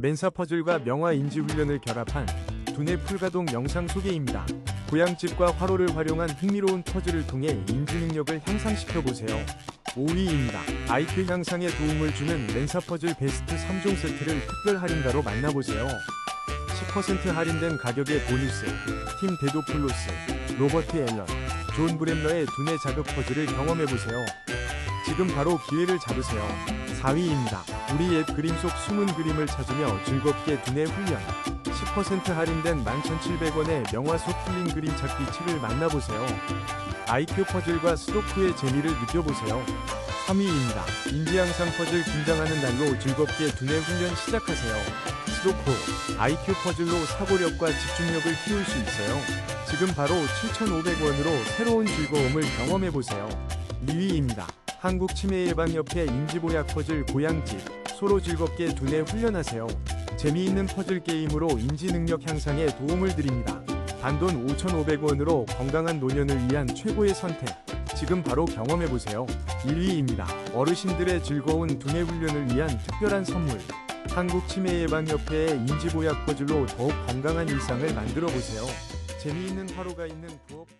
멘사 퍼즐과 명화 인지 훈련을 결합한 두뇌 풀가동 영상 소개입니다. 고향집과 화로를 활용한 흥미로운 퍼즐을 통해 인지 능력을 향상시켜 보세요. 5위입니다. IQ 향상에 도움을 주는 멘사 퍼즐 베스트 3종 세트를 특별 할인가로 만나보세요. 10% 할인된 가격의 보너스, 팀 데도 플로스, 로버트 앨런, 존 브렘러의 두뇌 자극 퍼즐을 경험해보세요. 지금 바로 기회를 잡으세요. 4위입니다. 우리 앱 그림 속 숨은 그림을 찾으며 즐겁게 두뇌 훈련. 10% 할인된 11,700원의 명화 속 풀린 그림 찾기 책을 만나보세요. IQ 퍼즐과 스도쿠의 재미를 느껴보세요. 3위입니다. 인지 향상 퍼즐 긴장하는 날로 즐겁게 두뇌 훈련 시작하세요. 스도쿠, IQ 퍼즐로 사고력과 집중력을 키울 수 있어요. 지금 바로 7,500원으로 새로운 즐거움을 경험해보세요. 2위입니다. 한국 치매 예방 협회 인지보약 퍼즐 고향집 소로 즐겁게 두뇌 훈련하세요. 재미있는 퍼즐 게임으로 인지 능력 향상에 도움을 드립니다. 단돈 5,500원으로 건강한 노년을 위한 최고의 선택. 지금 바로 경험해 보세요. 1위입니다. 어르신들의 즐거운 두뇌 훈련을 위한 특별한 선물. 한국 치매 예방 협회의 인지보약 퍼즐로 더욱 건강한 일상을 만들어 보세요. 재미있는 하루가 있는 부업